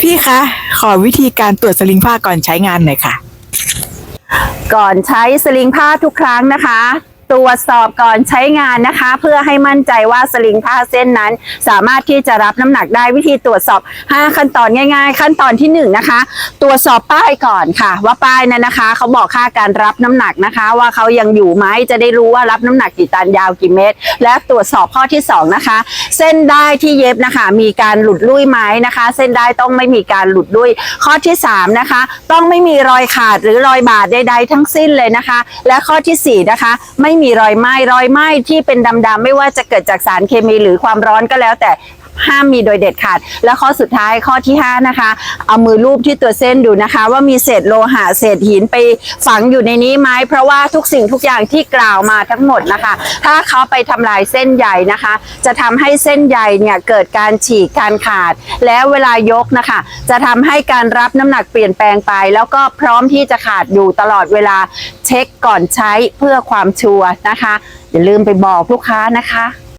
พี่คะ ขอวิธีการตรวจสลิงผ้าก่อนใช้งานหน่อยค่ะ ก่อนใช้สลิงผ้าทุกครั้งนะคะ ตรวจสอบก่อนใช้งานนะคะ เพื่อให้มั่นใจว่าสลิงผ้าเส้นนั้น สามารถที่จะรับน้ำหนักได้วิธีตรวจสอบ 5 ขั้นตอนง่าย ๆ ขั้นตอนที่1นะคะ ตรวจสอบป้ายก่อนค่ะ ว่าป้ายนั้นนะคะ เขาบอกค่าการรับน้ำหนักนะคะ ว่าเขายังอยู่ไหมจะได้รู้ว่ารับน้ำหนักกี่ตันยาวกี่เมตร และตรวจสอบข้อที่ 2 นะคะ เส้นได้ที่เย็บนะคะ มีการหลุดลุ่ยไหมนะคะ เส้นได้ต้องไม่มีการหลุดลุ่ยข้อที่ 3 นะคะ ต้องไม่มีรอยขาดหรือรอยบาดใดๆทั้งสิ้นเลยนะคะ และข้อที่4นะคะไม่มีรอยไหม้รอยไหม้ที่เป็นดำๆไม่ว่าจะเกิดจากสารเคมีหรือความร้อนก็แล้วแต่ ห้ามมีโดยเด็ดขาด และข้อสุดท้ายข้อที่ 5 นะคะ เอามือลูบที่ตัวเส้นดูนะคะ ว่ามีเศษโลหะเศษหินไปฝังอยู่ในนี้ไหมเพราะว่าทุกสิ่งทุกอย่างที่กล่าวมาทั้งหมดนะคะ ถ้าเขาไปทำลายเส้นใยนะคะ จะทำให้เส้นใยเนี่ยเกิดการฉีกการขาด แล้วเวลายกนะคะ จะทำให้การรับน้ำหนักเปลี่ยนแปลงไป แล้วก็พร้อมที่จะขาดอยู่ตลอดเวลาเช็คก่อนใช้เพื่อความชัวร์นะคะ อย่าลืมไปบอกลูกค้านะคะ